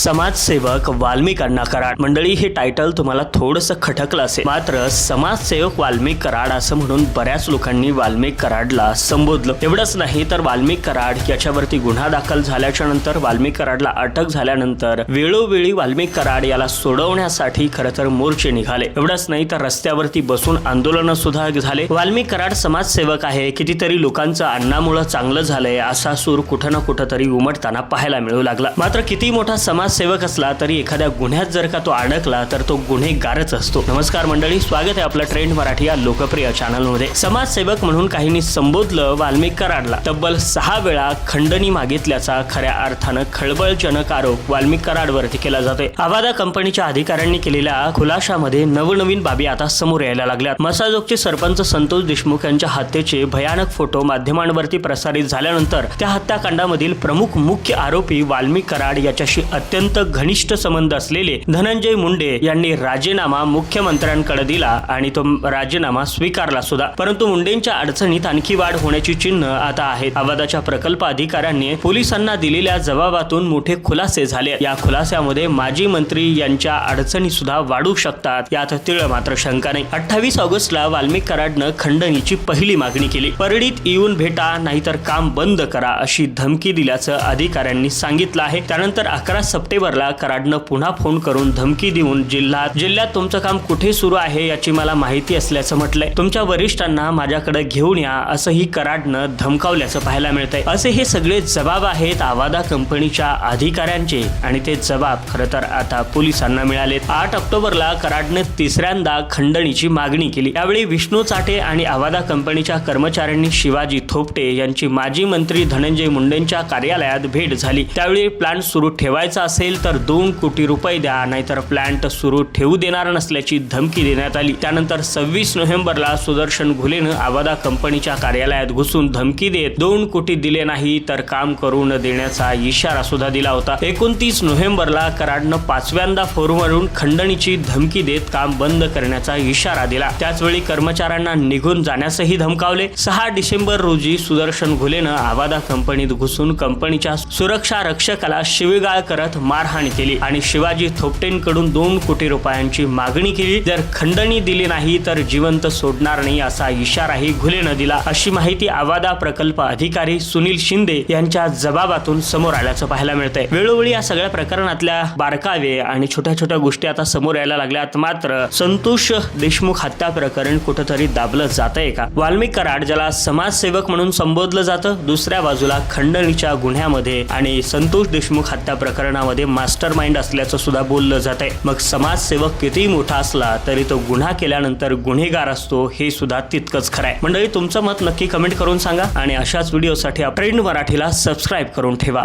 समाजसेवक वाल्मिकांना कराड. मंडळी हे टायटल तुम्हाला थोडंसं खटकलं असेल. मात्र समाजसेवक वाल्मिक कराड असं म्हणून बऱ्याच लोकांनी वाल्मिक कराडला संबोधलं. एवढंच नाही तर वाल्मिक कराड याच्यावरती गुन्हा दाखल झाल्याच्यानंतर वाल्मिक कराडला अटक झाल्यानंतर वेळोवेळी वाल्मिक कराड याला सोडवण्यासाठी खरं तर मोर्चे निघाले. एवढंच नाही तर रस्त्यावरती बसून आंदोलन सुद्धा झाले. वाल्मिक कराड समाजसेवक आहे कितीतरी लोकांचं अन्नामुळं चांगलं झालंय असा सूर कुठं ना कुठं तरी उमटताना पाहायला मिळू लागला. मात्र किती मोठा समाज समाजसेवक असला तरी एखाद्या गुन्ह्यात जर का तो अडकला तर तो गुन्हेगारच असतो. नमस्कार मंडळी स्वागत आहे आपलं ट्रेंड मराठी या लोकप्रिय चॅनलमध्ये. समाजसेवक म्हणून काहींनी संबोधलं वाल्मिक कराडला. तब्बल सहा वेळा खंडणी मागितल्याचा खऱ्या अर्थानं खळबळजनक आरोप वाल्मिक कराडवरती केला जातोय. आवादा कंपनीच्या अधिकाऱ्यांनी केलेल्या खुलाशामध्ये नवनवीन बाबी आता समोर यायला लागल्यात. मसाजोगचे सरपंच संतोष देशमुख यांच्या हत्येचे भयानक फोटो माध्यमांवरती प्रसारित झाल्यानंतर त्या हत्याकांडामधील प्रमुख मुख्य आरोपी वाल्मिक कराड याच्याशी अत्यंत घनिष्ठ संबंध असलेले धनंजय मुंडे यांनी राजीनामा मुख्यमंत्र्यांकडे दिला आणि तो राजीनामा स्वीकारला सुद्धा. परंतु मुंडेंच्या अडचणीत आणखी वाढ होण्याची चिन्ह आता आहेत. आवादाच्या प्रकल्प अधिकाऱ्यांनी पोलिसांना दिलेल्या जबाबातून मोठे खुलासे झाले. या खुलास्यामध्ये माजी मंत्री यांच्या अडचणी सुद्धा वाढू शकतात यात तिळ मात्र शंका नाही. अठ्ठावीस ऑगस्टला वाल्मिक कराडनं खंडणीची पहिली मागणी केली. परडीत येऊन भेटा नाहीतर काम बंद करा अशी धमकी दिल्याचं अधिकाऱ्यांनी सांगितलं आहे. त्यानंतर अकरा सप्टेंबरला कराडनं पुन्हा फोन करून धमकी देऊन जिल्ह्यात जिल्ह्यात तुमचं काम कुठे सुरू आहे याची मला माहिती असल्याचं म्हटलंय. तुमच्या वरिष्ठांना माझ्याकडे घेऊन या असंही कराडनं धमकावल्याचं पाहायला मिळतंय. असे हे सगळे जबाब आहेत आवादा कंपनीच्या अधिकाऱ्यांचे आणि ते जबाब खरं तर आता पोलिसांना मिळालेत. आठ ऑक्टोबरला कराडने तिसऱ्यांदा खंडणीची मागणी केली. यावेळी विष्णू चाटे आणि आवादा कंपनीच्या कर्मचाऱ्यांनी शिवाजी थोपटे यांची माजी मंत्री धनंजय मुंडेंच्या कार्यालयात भेट झाली. त्यावेळी प्लांट सुरू ठेवायचा असेल तर दोन कोटी रुपये द्या नाहीतर प्लांट सुरू ठेवू देणार नसल्याची धमकी देण्यात आली. त्यानंतर सव्वीस नोव्हेंबरला सुदर्शन घुलेनं आवादा कंपनीच्या कार्यालयात घुसून धमकी देत दोन कोटी दिले नाही तर काम करू न देण्याचा इशारा सुद्धा दिला होता. एकोणतीस नोव्हेंबरला कराडनं पाचव्यांदा फोनवरून खंडणीची धमकी देत काम बंद करण्याचा इशारा दिला. त्याचवेळी कर्मचाऱ्यांना निघून जाण्यासही धमकावले. सहा डिसेंबर रोजी सुदर्शन घुलेनं आवादा कंपनीत घुसून कंपनीच्या सुरक्षा रक्षकाला शिवीगाळ करत मारहाण केली आणि शिवाजी थोपटेंकडून दोन कोटी रुपयांची मागणी केली. जर खंडणी दिली नाही तर जिवंत सोडणार नाही असा इशाराही घुलेनं दिला अशी माहिती आवादा प्रकल्प अधिकारी सुनील शिंदे यांच्या जबाबातून समोर आल्याचं पाहायला मिळतंय. वेळोवेळी या सगळ्या प्रकरणातल्या बारकावे आणि छोट्या छोट्या गोष्टी आता समोर यायला लागल्यात. मात्र संतोष देशमुख हत्या प्रकरण कुठंतरी दाबलं जात आहे का? वाल्मिक कराड ज्याला समाजसेवक म्हणून संबोधलं जातं दुसऱ्या बाजूला खंडणीच्या गुन्ह्यामध्ये आणि संतोष देशमुख हत्या प्रकरणामध्ये प्रकरणामध्ये मास्टर माइंड असल्याचं सुद्धा बोललं जात आहे मग समाजसेवक कितीही मोठा असला तरी तो गुन्हा केल्यानंतर गुन्हेगार असतो हे सुद्धा तितकंच खरं आहे मंडळी तुमचं मत नक्की कमेंट करून सांगा आणि अशाच व्हिडिओसाठी ट्रेंड मराठीला सबस्क्राईब करून ठेवा.